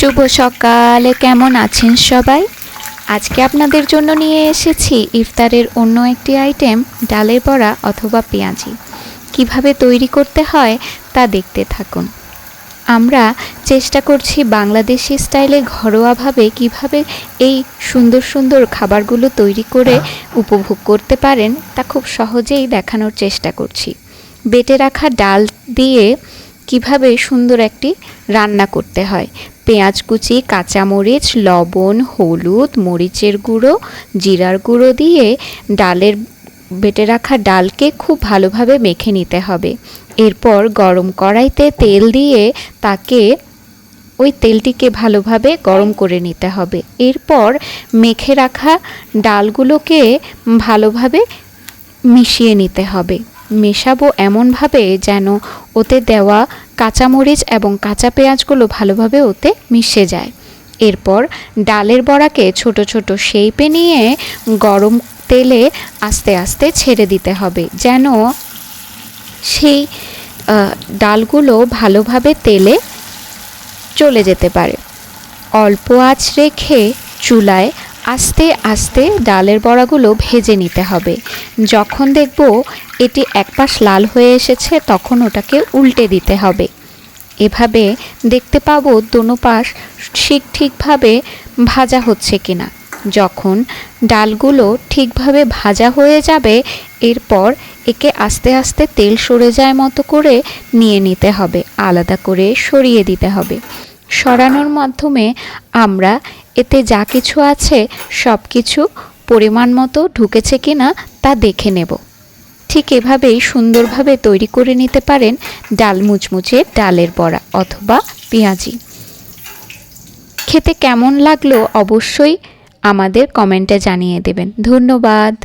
শুভ সকালে। কেমন আছেন সবাই? আজকে আপনাদের জন্য নিয়ে এসেছি ইফতারের অন্য একটি আইটেম ডালের বড়া অথবা পেঁয়াজি। কীভাবে তৈরি করতে হয় তা দেখতে থাকুন। আমরা চেষ্টা করছি বাংলাদেশি স্টাইলে ঘরোয়াভাবে কীভাবে এই সুন্দর সুন্দর খাবারগুলো তৈরি করে উপভোগ করতে পারেন তা খুব সহজেই দেখানোর চেষ্টা করছি। বেটে রাখা ডাল দিয়ে কীভাবে সুন্দর একটি রান্না করতে হয় পেঁয়াজ কুচি, কাঁচামরিচ, লবণ, হলুদ, মরিচের গুঁড়ো, জিরার গুঁড়ো দিয়ে ডালের বেটে রাখা ডালকে খুব ভালোভাবে মেখে নিতে হবে। এরপর গরম কড়াইতে তেল দিয়ে তাকে ওই তেলটিকে ভালোভাবে গরম করে নিতে হবে। এরপর মেখে রাখা ডালগুলোকে ভালোভাবে মিশিয়ে নিতে হবে। মেশাবো এমনভাবে যেন ওতে দেওয়া কাঁচামরিচ এবং কাঁচা পেঁয়াজগুলো ভালোভাবে ওতে মিশে যায়। এরপর ডালের বড়াকে ছোট ছোট শেপে নিয়ে গরম তেলে আস্তে আস্তে ছেড়ে দিতে হবে যেন সেই ডালগুলো ভালোভাবে তেলে চলে যেতে পারে। অল্প আঁচ রেখে চুলায় আস্তে আস্তে ডালের বড়াগুলো ভেজে নিতে হবে। যখন দেখব এটি এক পাশ লাল হয়ে এসেছে, তখন ওটাকে উল্টে দিতে হবে। এভাবে দেখতে পাবো দোনো পাশ ঠিক ঠিকভাবে ভাজা হচ্ছে কিনা। যখন ডালগুলো ঠিকভাবে ভাজা হয়ে যাবে, এরপর একে আস্তে আস্তে তেল সরে যায় মতো করে নিয়ে নিতে হবে, আলাদা করে সরিয়ে দিতে হবে। সরানোর মাধ্যমে আমরা এতে যা কিছু আছে, সব কিছু পরিমাণ মতো ঢুকেছে কিনা তা দেখে নেব। ঠিক এভাবেই সুন্দরভাবে তৈরি করে নিতে পারেন ডাল মুচমুচে ডালের বড়া অথবা পেঁয়াজি। খেতে কেমন লাগল অবশ্যই আমাদের কমেন্টে জানিয়ে দেবেন। ধন্যবাদ।